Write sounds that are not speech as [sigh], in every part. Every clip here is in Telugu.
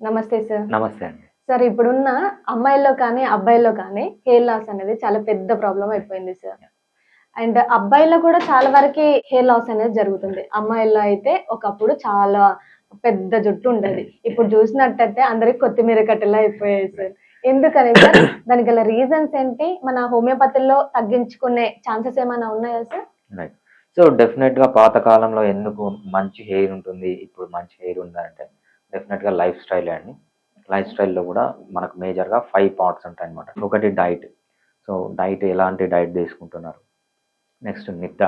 నమస్తే సార్ నమస్తే అండి. సార్ ఇప్పుడున్న అమ్మాయిల్లో కానీ అబ్బాయిల్లో కానీ హెయిర్ లాస్ అనేది చాలా పెద్ద ప్రాబ్లం అయిపోయింది సార్ అండ్ అబ్బాయిల్లో కూడా చాలా వరకు హెయిర్ లాస్ అనేది జరుగుతుంది. అమ్మాయిల్లో అయితే ఒకప్పుడు చాలా పెద్ద జుట్టు ఉండేది. ఇప్పుడు చూసినట్టయితే అందరికి కొత్తిమీర కట్టెలా అయిపోయాయి సార్ ఎందుకని సార్ దానికి గల రీజన్స్ ఏంటి? మన హోమియోపతిలో తగ్గించుకునే ఛాన్సెస్ ఏమైనా ఉన్నాయా సార్ సో డెఫినెట్గా పాత కాలంలో ఎందుకు మంచి హెయిర్ ఉంటుంది ఇప్పుడు మంచి హెయిర్ ఉందంటే డెఫినెట్గా లైఫ్ స్టైల్ అండి. లైఫ్ స్టైల్లో కూడా మనకు మేజర్గా ఫైవ్ పార్ట్స్ ఉంటాయి అనమాట ఒకటి డైట్. సో డైట్ ఎలాంటి డైట్ తీసుకుంటున్నారు? నెక్స్ట్ నిద్ర.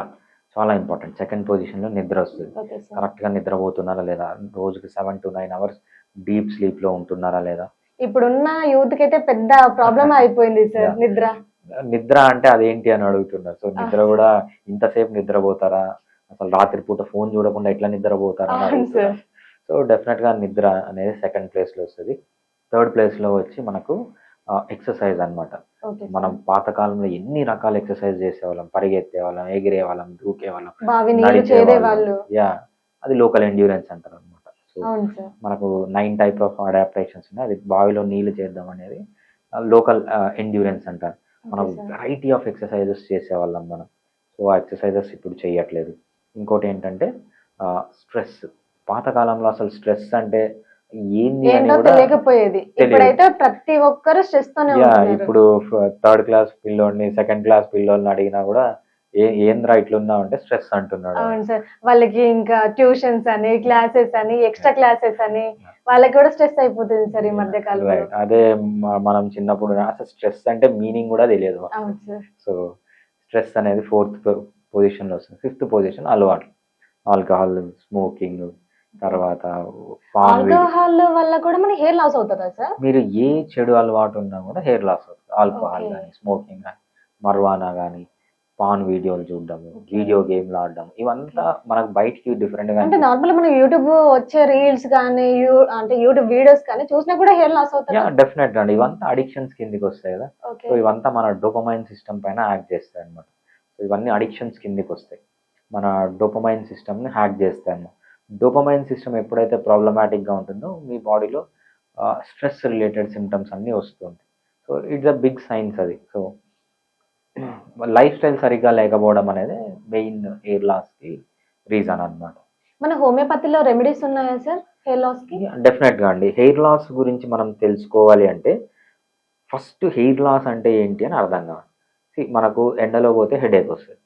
చాలా ఇంపార్టెంట్. సెకండ్ పొజిషన్లో నిద్ర వస్తుంది. కరెక్ట్గా నిద్రపోతున్నారా లేదా? రోజుకి seven to nine hours deep స్లీప్లో ఉంటున్నారా లేదా? ఇప్పుడున్న యూత్కి అయితే పెద్ద ప్రాబ్లం [laughs] అయిపోయింది సార్. నిద్ర. నిద్ర అంటే అదేంటి అని అడుగుతున్నారు. సో నిద్ర కూడా ఇంతసేపు నిద్రపోతారా? అసలు రాత్రిపూట ఫోన్ చూడకుండా ఎట్లా నిద్రపోతారా? సో డెఫినెట్గా నిద్ర అనేది సెకండ్ ప్లేస్లో వస్తుంది. థర్డ్ ప్లేస్లో వచ్చి మనకు ఎక్సర్సైజ్ అన్నమాట. ఓకే మనం పాతకాలంలో ఎన్ని రకాల ఎక్సర్సైజ్ చేసేవాళ్ళం? పరిగెత్తే వాళ్ళం ఎగిరే వాళ్ళం దూకే వాళ్ళం బావి నీళ్ళు చేరే వాళ్ళు యా అది లోకల్ ఎండ్యూరెన్స్ అంటారు అనమాట సో మనకు నైన్ టైప్ ఆఫ్ అడాప్టేషన్స్ ఉన్నాయి. అది బావిలో నీళ్ళు చేద్దాం అనేది లోకల్ ఎండ్యూరెన్స్ అంటారు. మనం. వెరైటీ ఆఫ్ ఎక్సర్సైజెస్ చేసేవాళ్ళం మనం. సో ఆ ఎక్సర్సైజెస్ ఇప్పుడు చేయట్లేదు. ఇంకోటి ఏంటంటే స్ట్రెస్ పాతకాలంలో అసలు స్ట్రెస్ అంటే ఏంది అని ఏంటో కూడా తెలియకపోయేది. ఇప్పుడైతే ప్రతి ఒక్కరు స్ట్రెస్ తోనే ఇప్పుడు థర్డ్ క్లాస్ పిల్లోడిని సెకండ్ క్లాస్ పిల్లోడిని అడిగినా కూడా ఏ ఏంద్రా ఇట్లున్నావు అంటే స్ట్రెస్ అంటున్నాడు. అవును సార్. వాళ్ళకి ఇంకా ట్యూషన్స్ అని క్లాసెస్ అని ఎక్స్ట్రా క్లాసెస్ అని వాళ్ళకి కూడా స్ట్రెస్ అయిపోతుంది సార్ ఈ మధ్య కాలంలో. అదే మనం చిన్నప్పుడు అసలు స్ట్రెస్ అంటే మీనింగ్ కూడా తెలియదు మాకు. అవును సార్. సో స్ట్రెస్ అనేది ఫోర్త్ పొజిషన్లో వస్తుంది. ఫిఫ్త్ పొజిషన్ అలవాటు. ఆల్కహాల్ స్మోకింగ్ తర్వాత ఆల్కహాల్ వల్ల కూడా మనకి హెయిర్ లాస్ అవుతుందా సార్? మీరు ఏ చెడు అలవాటు ఉన్నా కూడా హెయిర్ లాస్ అవుతుంది. ఆల్కహాల్. కానీ స్మోకింగ్ కానీ మర్వానా కానీ పాన్ వీడియోలు చూడడము Okay. వీడియో గేమ్లు ఆడడం ఇవంతా మనకు బయటికి డిఫరెంట్గా అంటే నార్మల్ మనం యూట్యూబ్ వచ్చే రీల్స్ కానీ అంటే యూట్యూబ్ వీడియోస్ కానీ చూసినా కూడా హెయిర్ లాస్ అవుతుందా? డెఫినెట్ అండి. ఇవంతా అడిక్షన్స్ కిందికి వస్తాయి కదా. సో ఇవంతా మన డోపమైన్ సిస్టమ్ పైన యాక్ట్ చేస్తాయి అనమాట సో ఇవన్నీ అడిక్షన్స్ కిందికి వస్తాయి. మన డోపమైన్ సిస్టమ్ని హ్యాక్ చేస్తాయి అన్నమాట డోపమైన్ సిస్టమ్ ఎప్పుడైతే ప్రాబ్లమాటిక్గా ఉంటుందో మీ బాడీలో స్ట్రెస్ రిలేటెడ్ సిమ్టమ్స్ అన్నీ వస్తుంటాయి so it's a big science అది. సో లైఫ్ స్టైల్ సరిగ్గా లేకపోవడం అనేది మెయిన్ హెయిర్ లాస్కి రీజన్ అన్నమాట. మన హోమియోపతిలో రెమెడీస్ ఉన్నాయా సార్ హెయిర్ లాస్కి? డెఫినెట్గా అండి. హెయిర్ లాస్ గురించి మనం తెలుసుకోవాలి అంటే ఫస్ట్ హెయిర్ లాస్ అంటే ఏంటి అని అర్థం కావాలి. మనకు ఎండలో పోతే హెడేక్ వస్తుంది.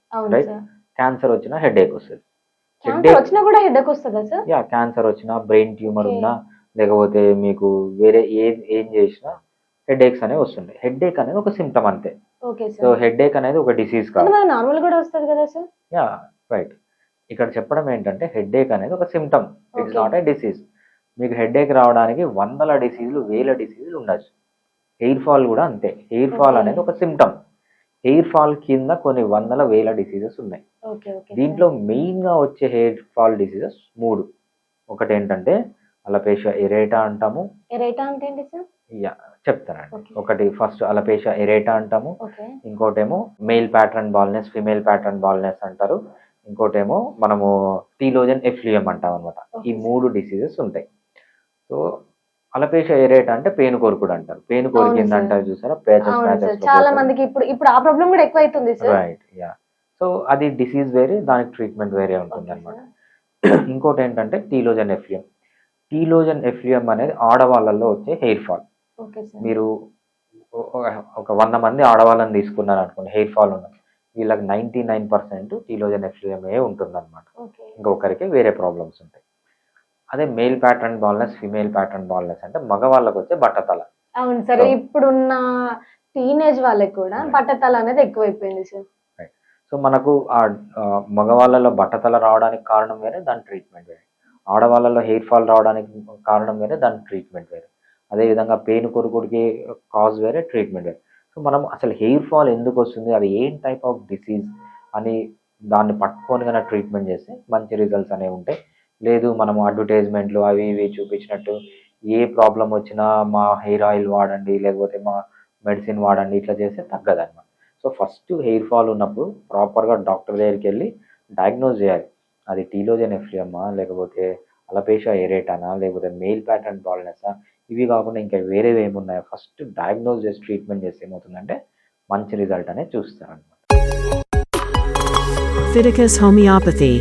సార్. క్యాన్సర్ వచ్చినా హెడేక్ వస్తుంది. క్యాన్సర్ వచ్చినా కూడా హెడేక్ వస్తుందా సార్ యా క్యాన్సర్ వచ్చినా బ్రెయిన్ ట్యూమర్. ఉన్నా లేకపోతే మీకు వేరే ఏ ఏం చేసినా హెడేక్స్ అనేవి వస్తుంటాయి. హెడేక్ అనేది ఒక సిమ్టమ్ అంతే. సో హెడేక్ అనేది ఒక డిసీజ్ కాదు. నార్మల్ కూడా వస్తుంది కదా సార్ యా రైట్ ఇక్కడ చెప్పడం ఏంటంటే హెడేక్ అనేది ఒక symptom it's. Not a disease మీకు హెడేక్ రావడానికి వందల డిసీజులు వేల డిసీజులు ఉండొచ్చు. హెయిర్ ఫాల్ కూడా అంతే. Hair fall. అనేది ఒక సిమ్టమ్ హెయిర్ ఫాల్ కింద కొన్ని వందల వేల డిసీజెస్ ఉన్నాయి. దీంట్లో మెయిన్గా వచ్చే హెయిర్ ఫాల్ డిసీజెస్ మూడు. ఒకటి ఏంటంటే అలపేషియా ఎరేటా అంటాము. రేటా అంటే ఏంటి సార్? యా చెప్తానండి. ఒకటి ఫస్ట్ అలపేషియా ఎరేటా అంటాము. ఇంకోటేమో male pattern baldness female pattern baldness అంటారు. ఇంకోటేమో మనము టీలోజన్ ఎఫ్లియం అంటాం అనమాట ఈ. మూడు డిసీజెస్ ఉంటాయి. సో అలపేషియా ఎరేటా అంటే పేను కొరుకుడు అంటారు. పేను కొరికింది. అంటారు చూసారా? Patches sir. చాలా మందికి ఇప్పుడు ఇప్పుడు ఆ ప్రాబ్లం కూడా ఎక్కువ అవుతుంది సార్. రైట్ యా సో అది డిసీజ్ వేరే దానికి ట్రీట్మెంట్ వేరే ఉంటుంది అనమాట ఇంకోటి ఏంటంటే టీలోజన్ ఎఫ్లియం టీలోజన్ ఎఫ్లియం అనేది ఆడవాళ్ళల్లో వచ్చే హెయిర్ ఫాల్. ఓకే సార్ మీరు ఒక- వంద మంది ఆడవాళ్ళని తీసుకున్నారు అనుకోండి హెయిర్ ఫాల్ ఉన్న వీళ్ళకి నైంటీ నైన్ పర్సెంట్ టీలోజన్ ఎఫ్లియమే ఉంటుంది అనమాట ఇంకొకరికి వేరే ప్రాబ్లమ్స్ ఉంటాయి. అదే male pattern baldness female pattern baldness అంటే మగవాళ్ళకి వచ్చే బట్టతల. అవును సార్ ఇప్పుడున్న టీనేజ్ వాళ్ళకి కూడా. బట్టతల అనేది ఎక్కువైపోయింది సార్ సో మనకు ఆ మగవాళ్ళలో బట్టతల రావడానికి కారణం వేరే దాని ట్రీట్మెంట్ వేరే. ఆడవాళ్ళలో హెయిర్ ఫాల్ రావడానికి కారణం వేరే దాని ట్రీట్మెంట్ వేరే. అదేవిధంగా పెయిన్ కొరుకుడికి కాజ్ వేరే ట్రీట్మెంట్ వేరే. సో మనం అసలు హెయిర్ ఫాల్ ఎందుకు వస్తుంది అది ఏం టైప్ ఆఫ్ డిసీజ్ అని దాన్ని పట్టుకొని కనుక ట్రీట్మెంట్ చేస్తే మంచి రిజల్ట్స్ అనేవి ఉంటాయి. లేదు మనము అడ్వర్టైజ్మెంట్లు అవి ఇవి చూపించినట్టు ఏ ప్రాబ్లం వచ్చినా మా హెయిర్ ఆయిల్ వాడండి లేకపోతే మా మెడిసిన్ వాడండి ఇట్లా చేస్తే తగ్గదన్నమాట సో ఫస్ట్ హెయిర్ ఫాల్ ఉన్నప్పుడు ప్రాపర్గా డాక్టర్ దగ్గరికి వెళ్ళి డయాగ్నోజ్ చేయాలి అది టీలోజన్ ఎఫ్లియమ్మా లేకపోతే అలపేషా ఎరేటానా లేకపోతే మెయిల్ ప్యాటర్న్ బాల్నెస్సా ఇవి కాకుండా ఇంకా వేరేవి ఏమున్నాయో ఫస్ట్ డయాగ్నోజ్ చేసి ట్రీట్మెంట్ చేస్తే ఏమవుతుందంటే మంచి రిజల్ట్ అనేది చూస్తారు అనమాట Fiticus homeopathy.